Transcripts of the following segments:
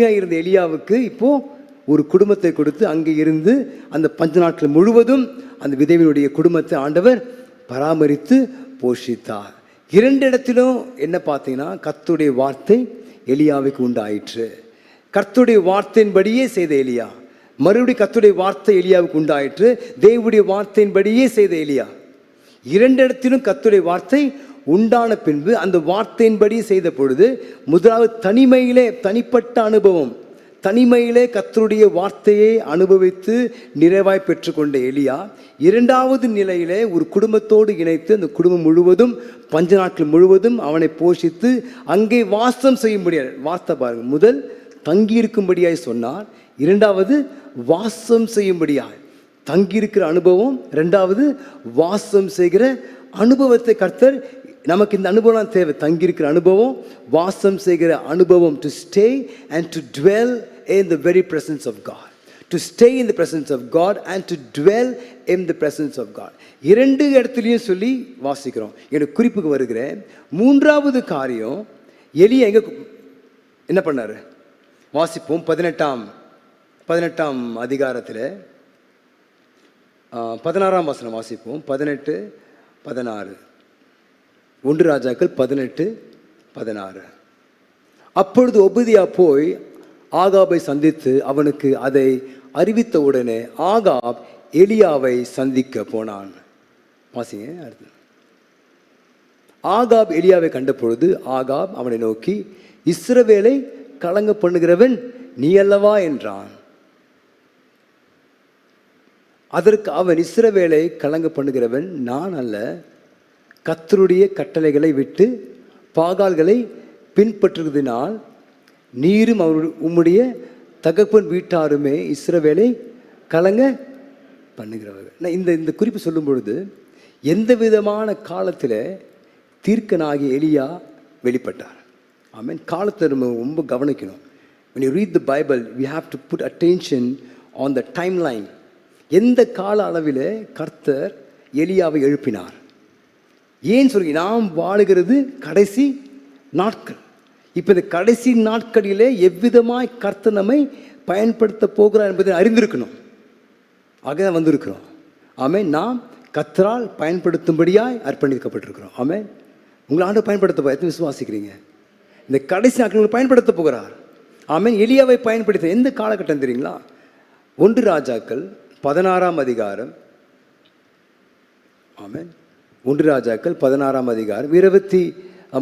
இருந்த எலியாவுக்கு இப்போ ஒரு குடும்பத்தை கொடுத்து அங்கே இருந்து அந்த பஞ்ச நாட்கள் முழுவதும் அந்த விதவினுடைய குடும்பத்தை ஆண்டவர் பராமரித்து போஷித்தார். இரண்டு இடத்திலும் என்ன பார்த்தீங்கன்னா கத்துடைய வார்த்தை எலியாவுக்கு உண்டாயிற்று. கர்த்துடைய வார்த்தையின்படியே செய்த எலியா. மறுபடியும் கத்துடைய வார்த்தை எலியாவுக்கு உண்டாயிற்று. தேவனுடைய வார்த்தையின்படியே செய்த எலியா. இரண்டு இடத்திலும் கத்துடைய வார்த்தை உண்டான பின்பு அந்த வார்த்தையின்படி செய்த பொழுது முதலாவது தனிமையிலே தனிப்பட்ட அனுபவம். தனிமையிலே கர்த்தருடைய வார்த்தையை அனுபவித்து நிறைவாய் பெற்றுக்கொண்ட எலியா இரண்டாவது நிலையிலே ஒரு குடும்பத்தோடு இணைத்து அந்த குடும்பம் முழுவதும் பஞ்ச நாட்கள் முழுவதும் அவனை போஷித்து அங்கே வாசம் செய்ய முடியாது வார்த்தை பாருங்க. முதல் தங்கியிருக்கும்படியாய் சொன்னார் இரண்டாவது வாசம் செய்யும்படியாய். தங்கியிருக்கிற அனுபவம் ரெண்டாவது வாசம் செய்கிற அனுபவத்தை கர்த்தர் நமக்கு இந்த அனுபவம் தேவை. தங்கியிருக்கிற அனுபவம் வாசம் செய்கிற அனுபவம் to stay and to dwell in the very presence of God to stay in the presence of God and to dwell in the presence of God இரண்டு இடத்துலையும் சொல்லி வாசிக்கிறோம். என்னோட குறிப்புக்கு வருகிறேன். மூன்றாவது காரியம் எலிய எங்கே என்ன பண்ணார்? வாசிப்போம். பதினெட்டாம் பதினெட்டாம் அதிகாரத்தில் பதினாறாம் வசனம் வாசிப்போம். பதினெட்டு பதினாறு. ஒன்று ராஜாக்கள் பதினெட்டு பதினாறு. அப்பொழுது ஒபதியா போய் ஆகாபை சந்தித்து அவனுக்கு அதை அறிவித்த உடனே ஆகாப் எலியாவை சந்திக்க போனான். வாசிங்க அடுத்து. ஆகாப் எலியாவை கண்ட பொழுது ஆகாப் அவனை நோக்கி இஸ்ரவேலை கலங்க பண்ணுகிறவன் நீ அல்லவா? என்றான். அதற்கு அவன் இஸ்ரவேலை கலங்க பண்ணுகிறவன் நான் அல்ல. கத்தருடைய கட்டளைகளை விட்டு பாகால்களை பின்பற்றுவதனால் நீரும் அவர் உம்முடைய தகப்பன் வீட்டாருமே இஸ்ரவேலை கலங்க பண்ணுகிறவர்கள். நான் இந்த இந்த குறிப்பு சொல்லும் பொழுது எந்த விதமான காலத்தில் தீர்க்கனாகிய எலியா வெளிப்பட்டார். ஆமீன் காலத்தை நம்ம ரொம்ப கவனிக்கணும். When you read the bible we have to put attention on the timeline. எந்த கால அளவில் கர்த்தர் எலியாவை எழுப்பினார்? ஏன் சொல்லி நாம் வாழுகிறது கடைசி நாட்கள். இப்போ இந்த கடைசி நாட்களிலே எவ்விதமாய் கர்த்தனமை நம்மை பயன்படுத்த போகிறார் என்பதை அறிந்திருக்கணும். ஆக தான் வந்திருக்கிறோம். ஆமே நாம் கத்தரால் பயன்படுத்தும்படியாய் அர்ப்பணிக்கப்பட்டிருக்கிறோம். ஆமே உங்களை ஆண்டு பயன்படுத்த போய் எத்தனை விசுவாசிக்கிறீங்க? இந்த கடைசி நாட்கள் பயன்படுத்த போகிறார். ஆமே எளியாவை பயன்படுத்த எந்த காலகட்டம் தெரியுங்களா? ஒன்று ராஜாக்கள் பதினாறாம் அதிகாரம். ஆமேன். ஒன்று ராஜாக்கள் பதினாறாம் அதிகாரம் இருபத்தி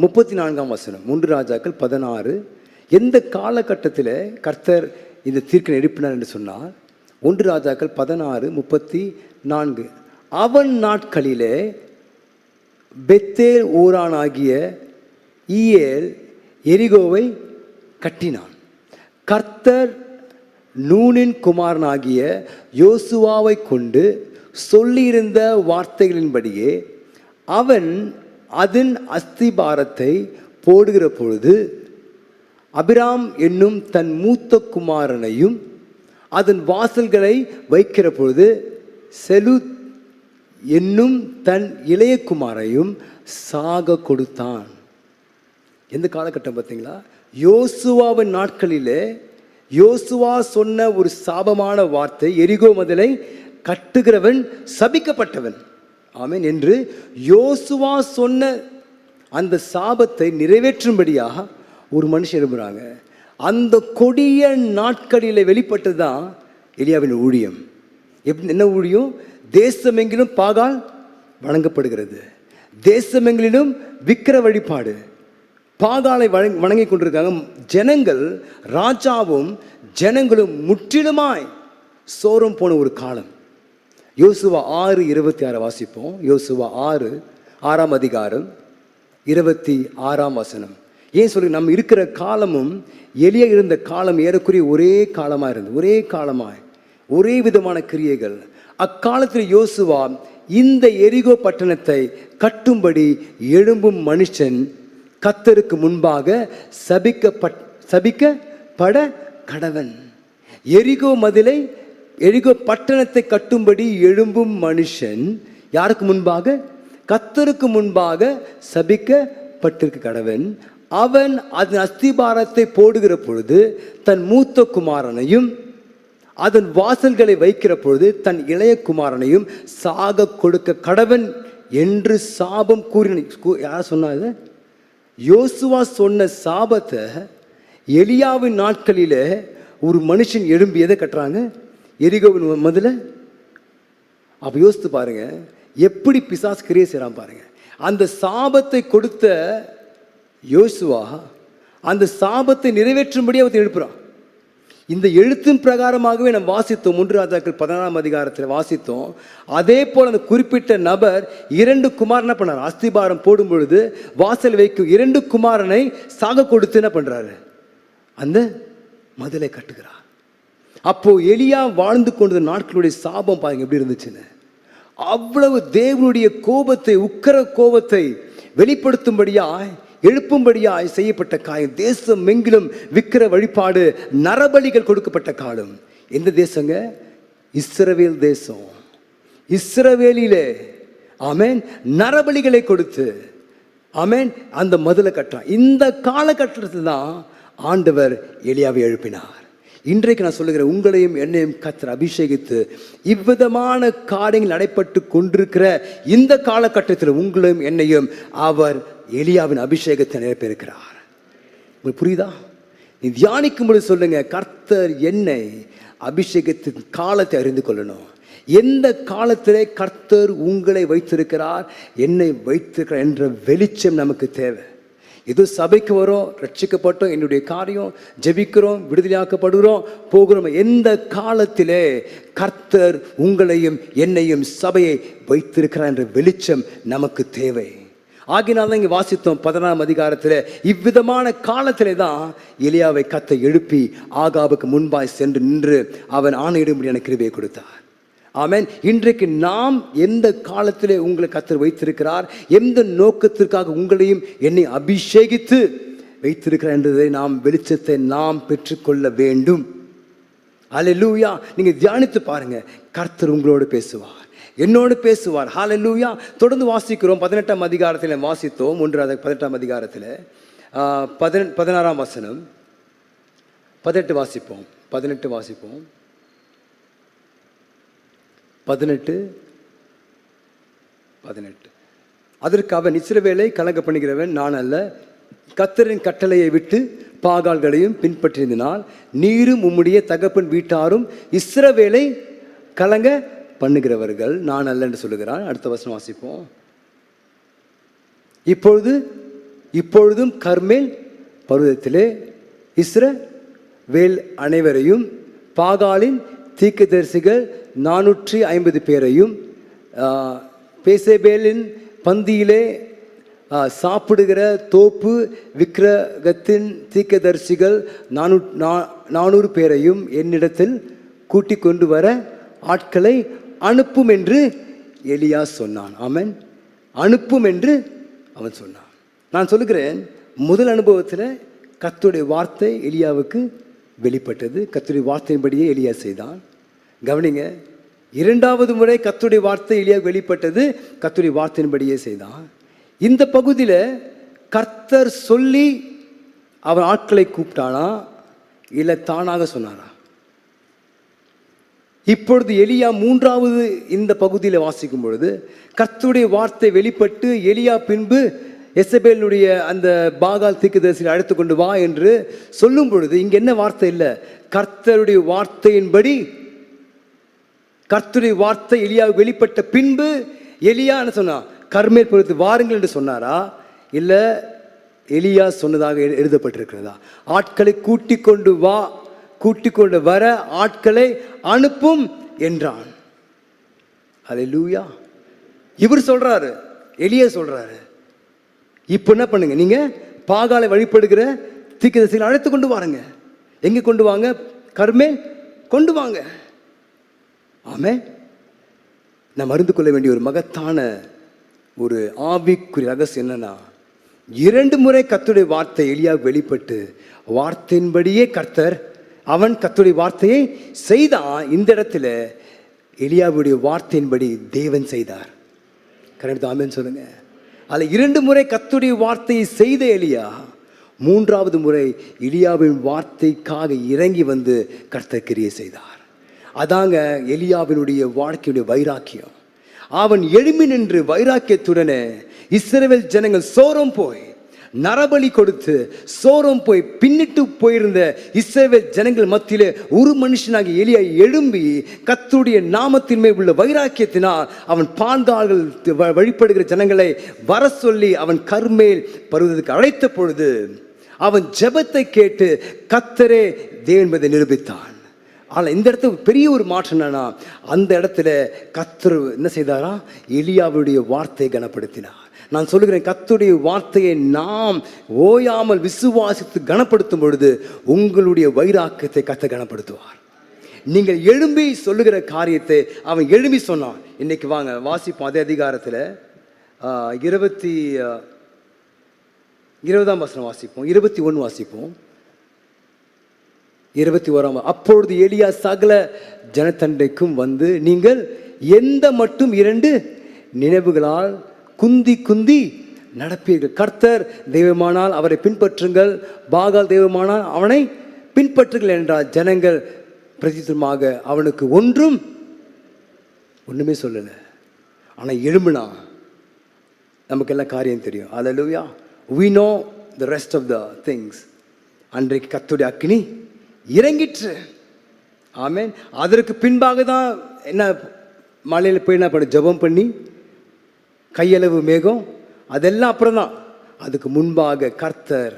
முப்பத்தி நான்காம் வசனம். ஒன்று ராஜாக்கள் பதினாறு. எந்த காலகட்டத்தில் கர்த்தர் இந்த தீர்க்க எழுப்பினார் என்று சொன்னார் ஒன்று ராஜாக்கள் பதினாறு முப்பத்தி நான்கு அவன் நாட்களிலே பெத்தேல் ஊரானாகிய ஈயேல் எரிகோவை கட்டினான். கர்த்தர் நூனின் குமாரனாகிய யோசுவாவை கொண்டு சொல்லியிருந்த வார்த்தைகளின்படியே அவன் அதன் அஸ்திபாரத்தை போடுகிற பொழுது அபிராம் என்னும் தன் மூத்த குமாரனையும் அதன் வாசல்களை வைக்கிற பொழுது செலு என்னும் தன் இளைய குமாரையும் சாக கொடுத்தான். எந்த காலகட்டம் பார்த்தீங்களா? யோசுவாவின் நாட்களிலே யோசுவா சொன்ன ஒரு சாபமான வார்த்தை எரிகோ மதலை கட்டுகிறவன் சபிக்கப்பட்டவன். ஆமென் என்று யோசுவா சொன்ன அந்த சாபத்தை நிறைவேற்றும்படியாக ஒரு மனுஷன் எழுப்புறாங்க அந்த கொடிய நாட்களில் வெளிப்பட்டது தான் எலியாவின் ஊழியம். எப்படி என்ன ஊழியம்? தேசமெங்கிலும் பாகால் வணங்கப்படுகிறது. தேசமெங்கிலும் விக்கிர வழிபாடு. பாகாலை வழங் வணங்கி கொண்டிருக்காங்க. ஜனங்கள் ராஜாவும் ஜனங்களும் முற்றிலுமாய் சோரம் போன ஒரு காலம். யோசுவா ஆறு இருபத்தி ஆறு வாசிப்போம். யோசுவா ஆறு ஆறாம் அதிகாரம் இருபத்தி ஆறாம் வசனம். ஏன் சொல்லி நம்ம இருக்கிற காலமும் எளிய இருந்த காலம் ஏறக்குறைய ஒரே காலமாக இருந்தது. ஒரே காலமாக ஒரே விதமான கிரியைகள். அக்காலத்தில் யோசுவா இந்த எரிகோ பட்டணத்தை கட்டும்படி எழும்பும் மனுஷன் கத்தருக்கு முன்பாக சபிக்கப்பட் சபிக்கப்பட கடவன். எரிகோ மதிலை எரிகோ பட்டணத்தை கட்டும்படி எழும்பும் மனுஷன் யாருக்கு முன்பாக? கத்தருக்கு முன்பாக சபிக்கப்பட்டிருக்க கடவன். அவன் அதன் அஸ்திபாரத்தை போடுகிற பொழுது தன் மூத்த குமாரனையும் அதன் வாசல்களை வைக்கிற பொழுது தன் இளைய குமாரனையும் சாக கொடுக்க கடவன் என்று சாபம் கூறின கூ- யார் சொன்னாது யோசுவா சொன்ன சாபத்தை எலியாவின் நாட்களில ஒரு மனுஷன் எழும்பியதை கட்டுறாங்க? எரிகோவின் முதல்ல அப்போ யோசித்து பாருங்க. எப்படி பிசாஸ் கிரியை செய்கிறான் பாருங்க. அந்த சாபத்தை கொடுத்த யோசுவா அந்த சாபத்தை நிறைவேற்றும்படி அவர் எழுப்புறான். இந்த எழுத்தின் பிரகாரமாகவே நாம் வாசித்தோம் மூன்று ராஜாக்கள் பதினாறாம் அதிகாரத்தில் வாசித்தோம். அதே போல் அந்த குறிப்பிட்ட நபர் இரண்டு குமார் என்ன பண்ணார் அஸ்திபாரம் போடும் பொழுது வாசல் வைக்கும் இரண்டு குமாரனை சாக கொடுத்து என்ன பண்ணுறாரு அந்த மதிலை கட்டுகிறார். அப்போ எலியா வாழ்ந்து கொண்ட நாட்களுடைய சாபம் பாருங்க எப்படி இருந்துச்சுன்னு. அவ்வளவு தேவனுடைய கோபத்தை உக்கர கோபத்தை வெளிப்படுத்தும்படியாய் எழுப்பும்படியாய் செய்யப்பட்ட காயம் தேசம் எங்கிலும் விக்கிர வழிபாடு நரபலிகள் கொடுக்கப்பட்ட காலம். எந்த தேசங்க? இஸ்ரவேல் தேசம். இஸ்ரவேலிலே ஆமேன் நரபலிகளை கொடுத்து ஆமேன் அந்த மதுளை கட்டுறான். இந்த காலகட்டத்தில் தான் ஆண்டவர் எளியாவை எழுப்பினார். இன்றைக்கு நான் சொல்லுகிறேன் உங்களையும் என்னையும் கத்தர் அபிஷேகித்து இவ்விதமான காரியங்கள் நடைபெற்று கொண்டிருக்கிற இந்த காலகட்டத்தில் உங்களையும் என்னையும் அவர் எலியாவின் அபிஷேகத்தை நிரப்பியிருக்கிறார் உங்களுக்கு புரியுதா? நீ தியானிக்கும் பொழுது சொல்லுங்க கர்த்தர் என்னை அபிஷேகத்தின் காலத்தை அறிந்து கொள்ளணும். எந்த காலத்திலே கர்த்தர் உங்களை வைத்திருக்கிறார் என்னை வைத்திருக்கிறார் என்ற வெளிச்சம் நமக்கு தேவை. இது சபைக்கு வரும் ரட்சிக்கப்பட்டோம் என்னுடைய காரியம் ஜெபிக்கிறோம் விடுதலையாக்கப்படுகிறோம் போகிறோம். எந்த காலத்திலே கர்த்தர் உங்களையும் என்னையும் சபையை வைத்திருக்கிறார் என்ற வெளிச்சம் நமக்கு தேவை. ஆகினால் தான் இங்கே வாசித்தோம் பதினாறாம் அதிகாரத்தில் இவ்விதமான காலத்திலே தான் எலியாவை கத்தை எழுப்பி ஆகாவுக்கு முன்பாய் சென்று நின்று அவன் ஆணையிடும்படியான கிருபையை கொடுத்தார். ஆமேன். இன்றைக்கு நாம் எந்த காலத்திலே உங்களை கத்தர் வைத்திருக்கிறார்? எந்த நோக்கத்திற்காக உங்களையும் என்னை அபிஷேகித்து வைத்திருக்கிறார் என்றதை நாம் வெளிச்சத்தை நாம் பெற்றுக்கொள்ள வேண்டும். அலலூயா நீங்கள் தியானித்து பாருங்கள் கர்த்தர் உங்களோடு பேசுவார். என்னோடு பேசுவார். ஹalleluya தொடர்ந்து வாசிக்கிறோம். பதினெட்டாம் அதிகாரத்தில் வாசித்தோம். ஒன்று அதை பதினெட்டாம் அதிகாரத்தில். பதினெ பதினாறாம் வசனம். பதினெட்டு வாசிப்போம். பதினெட்டு வாசிப்போம். பதினெட்டு பதினெட்டு. அதற்கு அவன் இஸ்ரவேலை கலங்க பண்ணுகிறவன் நான் அல்ல. கத்தரின் கட்டளையை விட்டு பாகால்களையும் பின்பற்றியிருந்தனால் நீரும் உம்முடைய தகப்பன் வீட்டாரும் இஸ்ரவேலை கலங்க பண்ணுகிறவர்கள் நான் அல்ல என்று சொல்லுகிறான். அடுத்த வருஷம் வாசிப்போம். இப்பொழுது இப்பொழுதும் கர்மேல் பருவத்திலே இஸ்ர வேல் அனைவரையும் பாகாலின் தீக்கதரிசிகள் நானூற்றி ஐம்பது பேரையும் பேசேபேலின் பந்தியிலே சாப்பிடுகிற தோப்பு விக்கிரகத்தின் தீக்கதரிசிகள் நானூ நா- நானூறு பேரையும் என்னிடத்தில் கூட்டிக் கொண்டு வர ஆட்களை அனுப்பும் என்று எலியா சொன்னான். அவன் அனுப்பும் என்று அவன் சொன்னான். நான் சொல்லுகிறேன் முதல் அனுபவத்தில் கத்துடைய வார்த்தை எலியாவுக்கு வெளிப்பட்டது. கத்துடைய வார்த்தையின்படியே எளியா செய்தான். கவனிங்க இரண்டாவது முறை கத்துடைய வார்த்தை எளியா வெளிப்பட்டது கத்துடைய வார்த்தையின்படியே செய்தான். இந்த பகுதியில் கர்த்தர் சொல்லி அவன் ஆட்களை கூப்பிட்டானா இல்லை தானாக சொன்னாரா? இப்பொழுது எலியா மூன்றாவது இந்த பகுதியில் வாசிக்கும் பொழுது கர்த்தருடைய வார்த்தை வெளிப்பட்டு எலியா பின்பு எசபேலுடைய அந்த பாகால் தீர்க்கதரிசியை அழைத்து கொண்டு வா என்று சொல்லும் பொழுது இங்கே என்ன வார்த்தை இல்லை? கர்த்தருடைய வார்த்தையின்படி கர்த்தருடைய வார்த்தை எலியாவுக்கு வெளிப்பட்ட பின்பு எலியா என்ன சொன்னா கர்மேல் பொறுத்து வாருங்கள் என்று சொன்னாரா? இல்லை எலியா சொன்னதாக எழு- எழுதப்பட்டிருக்கிறதா? ஆட்களை கூட்டிக் கொண்டு வா கூட்டிக் கொண்டு வர ஆட்களை அனுப்பும் என்றான். அல்லேலூயா இவர் சொல்றாரு எலியா சொல்றாரு. இப்போ என்ன பண்ணுங்க? நீங்க பாகாலை வழிபடுகிற தீர்க்கதரிசிகளை அழைத்து கொண்டு வாருங்க. எங்க கொண்டு வாங்க? கர்மேல் கொண்டு வாங்க. ஆமே நாம் அறிந்து கொள்ள வேண்டிய ஒரு மகத்தான ஒரு ஆவிக்குரிய ரகசியம் என்னன்னா இரண்டு முறை கத்துடைய வார்த்தை எளியாக வெளிப்பட்டு வார்த்தையின்படியே கர்த்தர் அவன் கத்துடைய வார்த்தையை செய்தான். இந்த இடத்துல எலியாவுடைய வார்த்தையின்படி தேவன் செய்தார். கரெக்ட் ஆமேன்னு சொல்லுங்க. அதில் இரண்டு முறை கத்துடைய வார்த்தையை செய்த எலியா மூன்றாவது முறை எலியாவின் வார்த்தைக்காக இறங்கி வந்து கர்த்தர் கிரியை செய்தார். அதாங்க எலியாவினுடைய வாழ்க்கையுடைய வைராக்கியம். அவன் எழுமி நின்று வைராக்கியத்துடனே இஸ்ரவேல் ஜனங்கள் சோரம் போய் நரபலி கொடுத்து சோரம் போய் பின்னிட்டு போயிருந்த இஸ்ரேவேல் ஜனங்கள் மத்தியிலே ஒரு மனுஷனாக எலியா எழும்பி கத்துடைய நாமத்தின் மேல் உள்ள வைராக்கியத்தினால் அவன் பாண்டாள்கள் வ- வழிபடுகிற ஜனங்களை வர சொல்லி அவன் கர்மேல் பருவதற்கு அழைத்த பொழுது அவன் ஜெபத்தை கேட்டு கத்தரே தேவன்பதை என்பதை நிரூபித்தான். ஆனால் இந்த இடத்துல பெரிய ஒரு மாற்றம் என்னன்னா அந்த இடத்துல கத்தர் என்ன செய்தாரா? எலியாவுடைய வார்த்தையை கனப்படுத்தினார். நான் சொல்லுகிறேன் கத்துடைய வார்த்தையை நாம் ஓயாமல் விசுவாசித்து கனப்படுத்தும் பொழுது உங்களுடைய வைராக்கியத்தை கத்த கனப்படுத்துவார். நீங்கள் எழும்பி சொல்லுகிற காரியத்தை அவன் எழும்பி சொன்னான். இன்னைக்கு வாங்க வாசிப்போம் அதே அதிகாரத்தில். இருபத்தி இருபதாம் வசனம் வாசிப்போம். இருபத்தி ஒன்று வாசிப்போம். இருபத்தி ஓராம் அப்பொழுது எளியா சகல ஜனத்தண்டைக்கும் வந்து நீங்கள் எந்த மட்டும் இரண்டு நினைவுகளால் குந்தி குந்தி நடப்பீர்கள். கர்த்தர் தெய்வமானால் அவரை பின்பற்றுங்கள். பாகால் தெய்வமானால் அவனை பின்பற்றுங்கள் என்றால் ஜனங்கள் பிரதித்தமாக அவனுக்கு ஒன்றும் ஒன்றுமே சொல்லலை. ஆனால் எழும்புனா நமக்கு எல்லாம் காரியம் தெரியும். Hallelujah we know the rest of the things அன்றைக்கு கத்துடைய அக்கினி இறங்கிற்று. ஆமேன் அதற்கு பின்பாக தான் என்ன மலையில் போய் என்ன பண்ண? ஜெபம் பண்ணி கையளவு மேகம் அதெல்லாம் அப்புறம் தான் அதுக்கு முன்பாக கர்த்தர்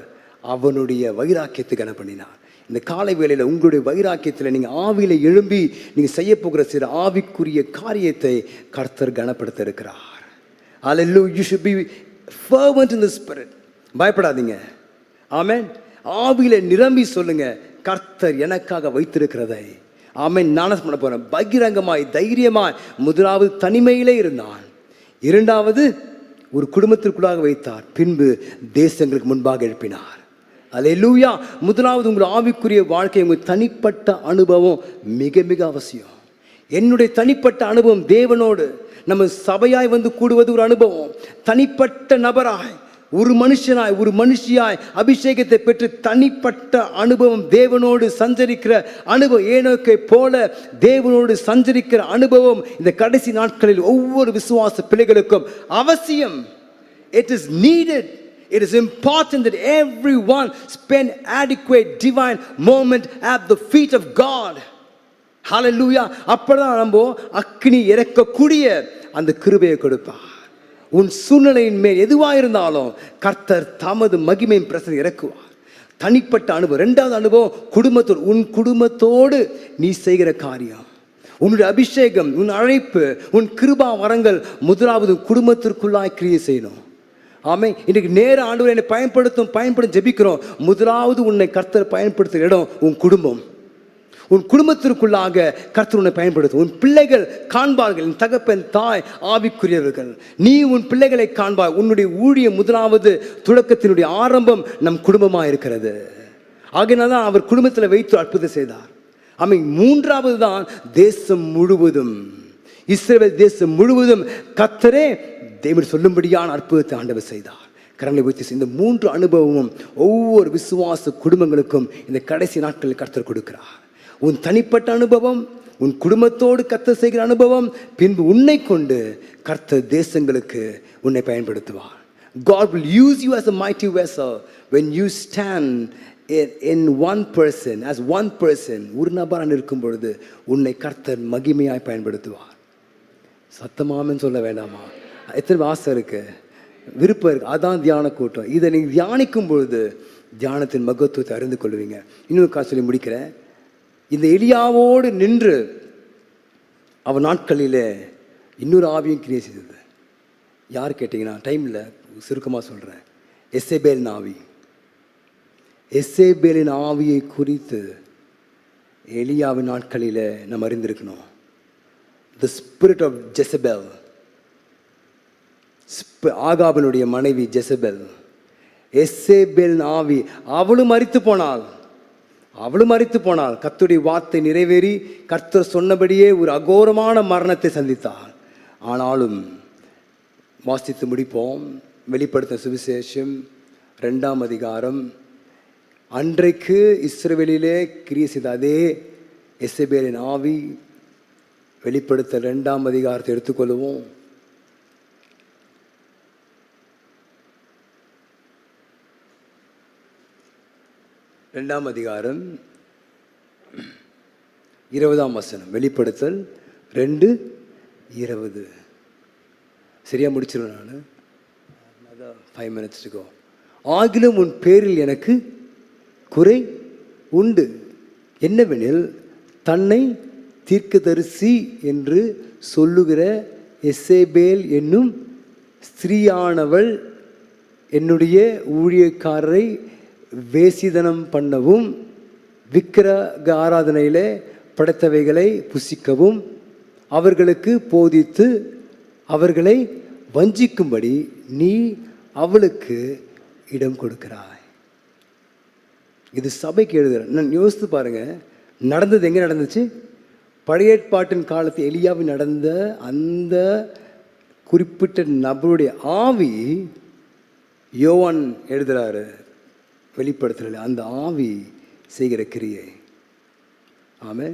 அவனுடைய வைராக்கியத்தை என்ன பண்ணினார்? இந்த காலை வேளையில் உங்களுடைய வைராக்கியத்தில் நீங்கள் ஆவியில் எழும்பி நீங்கள் செய்ய போகிற சில ஆவிக்குரிய காரியத்தை கர்த்தர் கனப்படுத்த இருக்கிறார். Hallelujah. You should be fervent in the பயப்படாதீங்க. ஆமேன் ஆவியில நிரம்பி சொல்லுங்க கர்த்தர் எனக்காக வைத்திருக்கிறதை. ஆமேன் நானும் பண்ண போகிறேன் பகிரங்கமாய் தைரியமாய் முதலாவது தனிமையிலே இருந்தான் இரண்டாவது ஒரு குடும்பத்திற்குள்ளாக வைத்தார். பின்பு தேசங்களுக்கு முன்பாக எழுப்பினார். அல்லேலூயா! முதலாவது உங்கள் ஆவிக்குரிய வாழ்க்கை உங்கள் தனிப்பட்ட அனுபவம் மிக மிக அவசியம். என்னுடைய தனிப்பட்ட அனுபவம் தேவனோடு நம்ம சபையாய் வந்து கூடுவது ஒரு அனுபவம். தனிப்பட்ட நபராய் ஒரு மனுஷனாய் ஒரு மனுஷியாய் அபிஷேகத்தை பெற்று தனிப்பட்ட அனுபவம் தேவனோடு சஞ்சரிக்கிற அனுபவம் ஏனோக்கை போல தேவனோடு சஞ்சரிக்கிற அனுபவம் இந்த கடைசி நாட்களில் ஒவ்வொரு விசுவாச பிள்ளைகளுக்கும் அவசியம் it is needed It is important that everyone spend adequate divine moment at the feet of God. Hallelujah. அப்பதான் நம்ம அக்னி இறக்கக்கூடிய அந்த கிருபையை கொடுப்பா உன் சூழ்நிலையின் மேல் எதுவாக இருந்தாலும் கர்த்தர் தமது மகிமையின் பிரசனை இறக்குவார். தனிப்பட்ட அனுபவம். ரெண்டாவது அனுபவம் குடும்பத்தோடு உன் குடும்பத்தோடு நீ செய்கிற காரியம். உன்னுடைய அபிஷேகம் உன் அழைப்பு உன் கிருபா வரங்கள் முதலாவது குடும்பத்திற்குள்ளாய் கிரியை செய்யணும். ஆமே இன்றைக்கு நேர ஆண்டு என்னை பயன்படுத்தும் பயன்படும் ஜெபிக்கிறோம். முதலாவது உன்னை கர்த்தர் பயன்படுத்துகிற இடம் உன் குடும்பம். உன் குடும்பத்திற்குள்ளாக கர்த்தர் உன்னை பயன்படுத்தும். உன் பிள்ளைகள் காண்பார்கள். என் தகப்பன் தாய் ஆவிக்குரியவர்கள். நீ உன் பிள்ளைகளை காண்பாய். உன்னுடைய ஊழிய முதலாவது தொடக்கத்தினுடைய ஆரம்பம் நம் குடும்பமாக இருக்கிறது. ஆகையினால தான் அவர் குடும்பத்தில் வைத்து அற்புதம் செய்தார். அமை மூன்றாவது தான் தேசம் முழுவதும். இஸ்ரேல் தேசம் முழுவதும் கத்தரே தேவன் சொல்லும்படியான அற்புதத்தை ஆண்டவர் செய்தார். கரங்களை வைத்து இந்த மூன்று அனுபவமும் ஒவ்வொரு விசுவாச குடும்பங்களுக்கும் இந்த கடைசி நாட்களில் கர்த்தர் கொடுக்கிறார். உன் தனிப்பட்ட அனுபவம் உன் குடும்பத்தோடு கத்த செய்கிற அனுபவம் பின்பு உன்னை கொண்டு கர்த்தர் தேசங்களுக்கு உன்னை பயன்படுத்துவார். God will use you as a mighty vessel when you stand in, in one person, as one person, ஒரு நபராக இருக்கும் பொழுது உன்னை கர்த்தர் மகிமையாய் பயன்படுத்துவார். சத்தமாமன்னு சொல்ல வேண்டாமா? எத்தனை ஆசை இருக்கு? விருப்பம் இருக்கு. அதான் தியான கூட்டம். இதை நீங்கள் தியானிக்கும் பொழுது தியானத்தின் மகத்துவத்தை அறிந்து கொள்வீங்க. இன்னொரு காசு சொல்லி முடிக்கிறேன். இந்த எலியாவோடு நின்று அவன் நாட்களில் இன்னொரு ஆவியும் கிரியை செய்தது. யார் கேட்டிங்கன்னா டைமில் சுருக்கமாக சொல்கிறேன் எஸ்ஏபேலின் ஆவி. எஸ்ஏபேலின் ஆவியை குறித்து எலியாவின் நாட்களில் நம்ம அறிந்திருக்கணும். த ஸ்பிரிட் ஆஃப் ஜெசபெல் ஆகாபனுடைய மனைவி ஜெசபெல் எஸ்ஏபேலின் ஆவி. அவளும் மறித்து போனாள். அவளும் மறித்து போனாள். கத்துடி வார்த்தை நிறைவேறி கர்த்தர் சொன்னபடியே ஒரு அகோரமான மரணத்தை சந்தித்தாள் ஆனாலும் வாசித்து முடிப்போம். வெளிப்படுத்த சுவிசேஷம் ரெண்டாம் அதிகாரம். அன்றைக்கு இஸ்ரவேலிலே கிரியை செய்த அதே எஸ்எபேலின் ஆவி. வெளிப்படுத்த ரெண்டாம் அதிகாரத்தை எடுத்துக்கொள்வோம். ரெண்டாம் அதிகாரம் இருபதாம் வசனம் வெளிப்படுத்தல் ரெண்டு இருபது. சரியாக முடிச்சிருவேன் நான்? Five minutes go. ஆகிலும் உன் பேரில் எனக்கு குறை உண்டு. என்னவெனில் தன்னை தீர்க்கதரிசி என்று சொல்லுகிற எசேபேல் என்னும் ஸ்திரீயானவள் என்னுடைய ஊழியக்காரரை வேசிதனம் பண்ணவும் விக்கிரக ஆராதனையிலே படைத்தவைகளை புசிக்கவும் அவர்களுக்கு போதித்து அவர்களை வஞ்சிக்கும்படி நீ அவளுக்கு இடம் கொடுக்கிறாய். இது சபைக்கு எழுதுற நான் யோசித்து பாருங்க நடந்தது எங்கே நடந்துச்சு? பழையற்பாட்டின் காலத்து எலியாவில் நடந்த அந்த குறிப்பிட்ட நபருடைய ஆவி யோவான் எழுதுகிறாரு வெளிப்படுத்துறல அந்த ஆவி செய்கிற கிரியை. ஆமே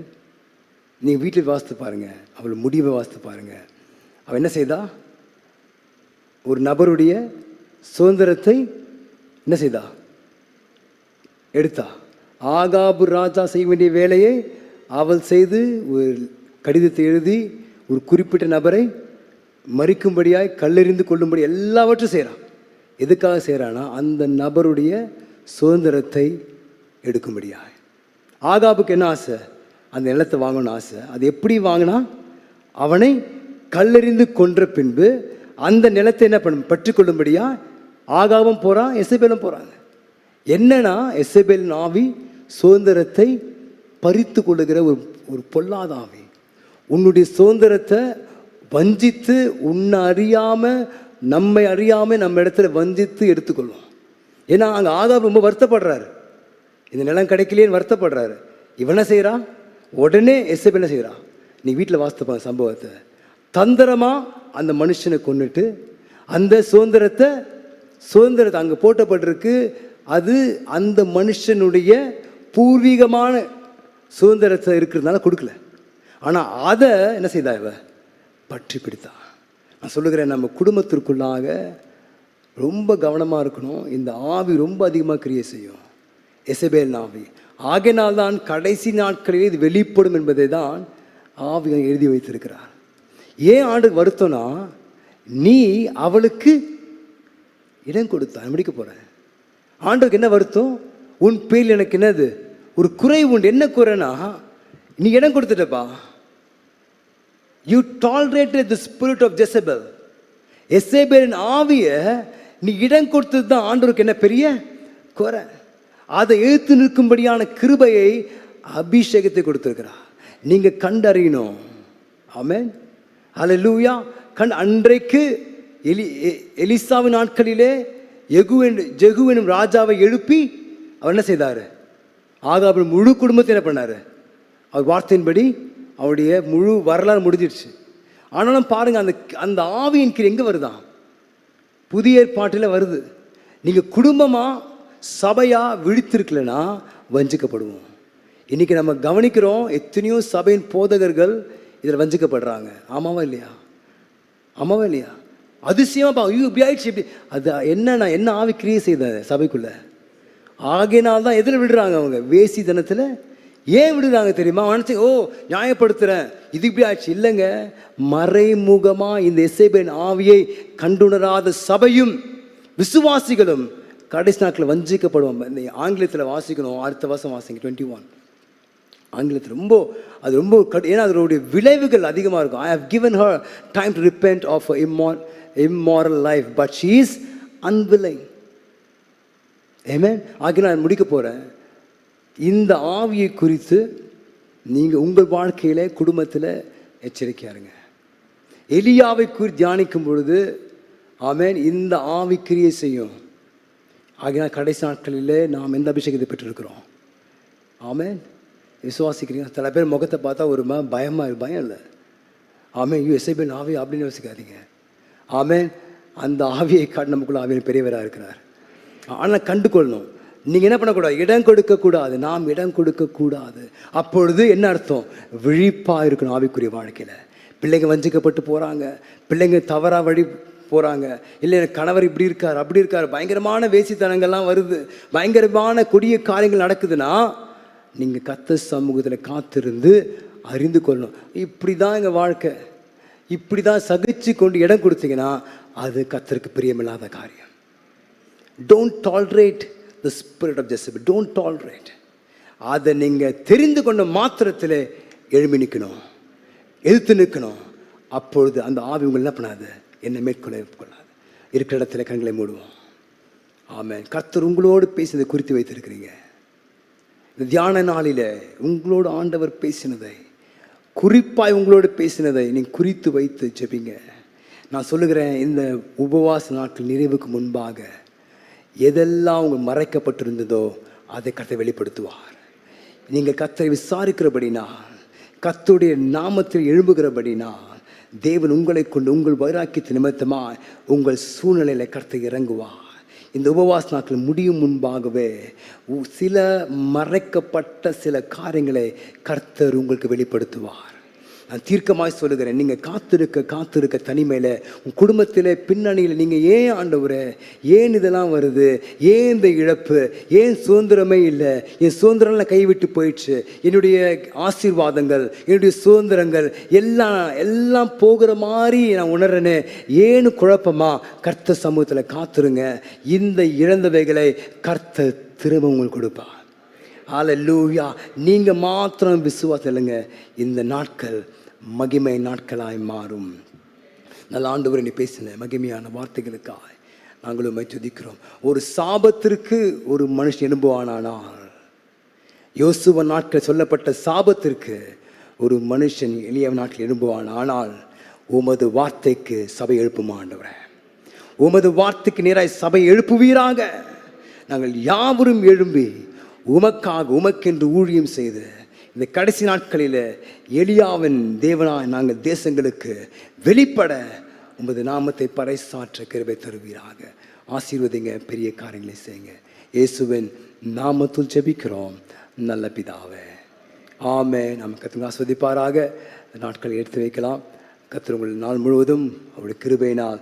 நீங்கள் வீட்டில் வாசித்து பாருங்கள் அவள் முடிவை வாசித்து பாருங்கள் அவள் என்ன செய்தா? ஒரு நபருடைய சுதந்திரத்தை என்ன செய்தா? எடுத்தா. ஆகாபு ராஜா செய்ய வேண்டிய வேலையை அவள் செய்து ஒரு கடிதத்தை எழுதி ஒரு குறிப்பிட்ட நபரை மறிக்கும்படியாய் கல்லெறிந்து கொள்ளும்படி எல்லாவற்றும் செய்கிறான் எதுக்காக செய்கிறான்னா அந்த நபருடைய சுதந்திரத்தை எடுக்கும்படியாய். ஆகாபுக்கு என்ன ஆசை? அந்த நிலத்தை வாங்கணும்னு ஆசை. அது எப்படி வாங்கினா அவனை கல்லெறிந்து கொன்ற பின்பு அந்த நிலத்தை என்ன பண்ணும்? பற்றிக்கொள்ளும்படியா ஆகாவும் போகிறான் எசபேலும் போகிறாங்க என்னன்னா எசபேலின் ஆவி சுதந்திரத்தை பறித்து கொள்ளுகிற ஒரு ஒரு பொல்லாத ஆவி. உன்னுடைய சுதந்திரத்தை வஞ்சித்து உன்னை அறியாமல் நம்மை அறியாமல் நம்ம இடத்துல வஞ்சித்து எடுத்துக்கொள்வோம் ஏன்னா அங்கே ஆகாப் ரொம்ப வருத்தப்படுறாரு. இந்த நிலம் கிடைக்கலையேன்னு வருத்தப்படுறாரு. இவன் என்ன செய்கிறான் உடனே எஸ்எப் என்ன செய்கிறான் நீ வீட்டில் வாசித்துப்பா சம்பவத்தை. தந்திரமாக அந்த மனுஷனை கொண்டுட்டு அந்த சுதந்திரத்தை சுதந்திரத்தை அங்கே போட்டப்பட்டிருக்கு. அது அந்த மனுஷனுடைய பூர்வீகமான சுதந்திரத்தை இருக்கிறதுனால கொடுக்கல. ஆனால் அதை என்ன செய்தா இவ? பற்றி பிடித்தா. நான் சொல்லுகிறேன் நம்ம குடும்பத்திற்குள்ளாக ரொம்ப கவனமாக இருக்கணும். இந்த ஆவி ரொம்ப அதிகமாக கிரியை செய்யும். எசபேல் ஆவி ஆகையினால்தான் கடைசி நாட்களில் இது வெளிப்படும் என்பதை தான் ஆவி எழுதி வைத்திருக்கிறார். ஏன் ஆண்டு வருத்தம்னா நீ அவளுக்கு இடம் கொடுத்தா முடிக்க போகிறேன் ஆண்டுக்கு என்ன வருத்தம்? உன் பேரில் எனக்கு என்னது? ஒரு குறை உண்டு. என்ன குறைனா நீ இடம் கொடுத்துட்டப்பா. You tolerated the spirit of Jezebel எஸ்ஏபேரின் ஆவியை நீ இடம் கொடுத்தது தான் ஆண்டவருக்கு என்ன பெரிய குறை. அதை எழுத்து நிற்கும்படியான கிருபையை அபிஷேகத்தை கொடுத்துருக்கிறார். நீங்கள் கண்டறியணும். ஆமேன். அது லூயா கண் அன்றைக்கு எலி எலிசாவின் நாட்களிலே எகுவென் ஜெகு எனும் ராஜாவை எழுப்பி அவர் என்ன செய்தார்? ஆகாபின் முழு குடும்பத்தை என்ன பண்ணார்? அவர் வார்த்தையின்படி அவருடைய முழு வரலாறு முடிஞ்சிடுச்சு. ஆனாலும் பாருங்கள் அந்த அந்த ஆவியின் கீழ் எங்கே வருதான்? புதிய ஏற்பாட்டில் வருது. நீங்கள் குடும்பமாக சபையாக விழித்திருக்கலனா வஞ்சிக்கப்படுவோம். இன்றைக்கி நம்ம கவனிக்கிறோம் எத்தனையோ சபையின் போதகர்கள் இதில் வஞ்சிக்கப்படுறாங்க. ஆமாவா இல்லையா? ஆமாவா இல்லையா? அதிசயமாக பா ஐயோ இப்படி ஆயிடுச்சு இப்படி. அது என்னன்னா என்ன ஆவி கிரியை செய்த சபைக்குள்ளே? ஆகையினால் தான் எதில் விடுறாங்க அவங்க? வேசி தினத்தில் ஏன் விடுறாங்க தெரியுமா? நினச்சி ஓ நியாயப்படுத்துகிறேன் இது இப்படி ஆச்சு. இல்லைங்க. மறைமுகமாக இந்த எஸ்ஏபின் ஆவியை கண்டுணராத சபையும் விசுவாசிகளும் கடைசி நாட்களில் வஞ்சிக்கப்படுவோம் இந்த ஆங்கிலத்தில் வாசிக்கணும். அடுத்த வருஷம் வாசிங்க. டுவெண்ட்டி ஒன் ஆங்கிலத்தில் ரொம்ப அது ரொம்ப கடு ஏன்னா அதனுடைய விளைவுகள் அதிகமாக இருக்கும். I have given her time to repent of immor immoral life but she is unwilling. ஏமே ஆகி நான் முடிக்க போகிறேன் இந்த ஆவியை குறித்து நீங்கள் உங்கள் வாழ்க்கையில் குடும்பத்தில் எச்சரிக்கையாக இருங்க எலியாவை குறித்து தியானிக்கும் பொழுது ஆமென் இந்த ஆவி கிரியை செய்யும். ஆகினால் கடைசி நாட்களிலே நாம் எந்த அபிஷேகத்தை பெற்றிருக்கிறோம்? ஆமென். விசுவாசிக்கிறீங்க. சில பேர் முகத்தை பார்த்தா ஒரு பயமாக பயம் இல்லை. ஆமேன் யூ எஸ்ஐபின் ஆவி அப்படின்னு யோசிக்காதீங்க. ஆமேன் அந்த ஆவியை காட்டு நமக்குள்ள ஆவியின் பெரியவராக இருக்கிறார். ஆனால் கண்டு கொள்ளணும் நீங்கள் என்ன பண்ணக்கூடாது? இடம் கொடுக்கக்கூடாது. நாம் இடம் கொடுக்கக்கூடாது. அப்பொழுது என்ன அர்த்தம்? விழிப்பாக இருக்கணும் ஆவிக்குரிய வாழ்க்கையில். பிள்ளைங்க வஞ்சிக்கப்பட்டு போகிறாங்க பிள்ளைங்க தவறாக வழி போகிறாங்க இல்லை எனக்கு கணவர் இப்படி இருக்கார் அப்படி இருக்கார். பயங்கரமான வேசித்தனங்கள்லாம் வருது. பயங்கரமான கொடிய காரியங்கள் நடக்குதுன்னா நீங்கள் கத்த சமூகத்தில் காத்திருந்து அறிந்து கொள்ளணும். இப்படி தான் எங்கள் வாழ்க்கை. இப்படி தான் சகிச்சு கொண்டு இடம் கொடுத்தீங்கன்னா அது கத்தருக்கு பிரியமில்லாத காரியம். Don't tolerate the spirit of Jezebel don't tolerate அதை நீங்கள் தெரிந்து கொண்ட மாத்திரத்தில் எழுமி நிற்கணும் எதிர்த்து நிற்கணும் அப்பொழுது அந்த ஆவி உங்களை என்ன பண்ணாது? என்னை மேற்கொள்ள கொள்ளாது. இருக்கிற இடத்துல கண்களை மூடுவோம். ஆமாம் கர்த்தர் உங்களோடு பேசினதை குறித்து வைத்திருக்கிறீங்க. இந்த தியான நாளில் உங்களோடு ஆண்டவர் பேசினதை குறிப்பாக உங்களோடு பேசினதை நீங்கள் குறித்து வைத்து ஜெபிங்க. நான் சொல்லுகிறேன் இந்த உபவாச நாட்கள் நிறைவுக்கு முன்பாக எதெல்லாம் அவங்க மறைக்கப்பட்டிருந்ததோ அதை கத்தை வெளிப்படுத்துவார். நீங்கள் கத்தரை விசாரிக்கிறபடினா கத்துடைய நாமத்தில் எழும்புகிறபடினா தேவன் உங்களை கொண்டு உங்கள் வைராக்கியத்து நிமித்தமாக உங்கள் சூழ்நிலையில் கருத்தை இறங்குவார். இந்த உபவாச நாட்கள் முடியும் முன்பாகவே உ- சில மறைக்கப்பட்ட சில காரியங்களை கர்த்தர் உங்களுக்கு வெளிப்படுத்துவார். நான் தீர்க்கமாய் சொல்லுகிறேன். நீங்கள் காத்திருக்க காத்திருக்க தனிமையில் உன் குடும்பத்தில் பின்னணியில் நீங்கள் ஏன் ஆண்டவர ஏன் இதெல்லாம் வருது? ஏன் இந்த இழப்பு? ஏன் சுதந்திரமே இல்லை? என் சுதந்திரம்லாம் கைவிட்டு போயிடுச்சு. என்னுடைய ஆசீர்வாதங்கள் என்னுடைய சுதந்திரங்கள் எல்லாம் எல்லாம் போகிற மாதிரி நான் உணர்றேன்னு ஏன்னு குழப்பமா? கர்த்த சமூகத்தில் காத்துருங்க. இந்த இழந்தவைகளை கர்த்த திரும்ப உங்களுக்கு ஆல லூவியா நீங்கள் மாத்திரம் விசுவாசலுங்க இந்த நாட்கள் மகிமை நாட்களாய் மாறும். நல்ல ஆண்டவர் நீ பேசின மகிமையான வார்த்தைகளுக்காய் நாங்களும் துதிக்கிறோம். ஒரு சாபத்திற்கு ஒரு மனுஷன் எழும்புவானானால் யோசுவ நாட்கள் சொல்லப்பட்ட சாபத்திற்கு ஒரு மனுஷன் எளிய நாட்டில் எழும்புவான் ஆனால் உமது வார்த்தைக்கு சபை எழுப்புமாண்டவர உமது வார்த்தைக்கு நேராய் சபை எழுப்புவீராக. நாங்கள் யாவரும் எழும்பி உமக்காக உமக்கென்று ஊழியம் செய்து இந்த கடைசி நாட்களில் எளியாவின் தேவனாய் நாங்கள் தேசங்களுக்கு வெளிப்பட உமது நாமத்தை பறைசாற்ற கிருபை தருவீராக. ஆசீர்வதிங்க பெரிய காரியங்களை செய்யுங்க. இயேசுவின் நாமத்தில் ஜெபிக்கிறோம். நல்ல பிதாவே. ஆமே நம்ம கத்துங்க ஆஸ்வதிப்பாராக நாட்களை எடுத்து வைக்கலாம். கத்திர நாள் முழுவதும் அவருடைய கிருபையினால்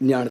ஞான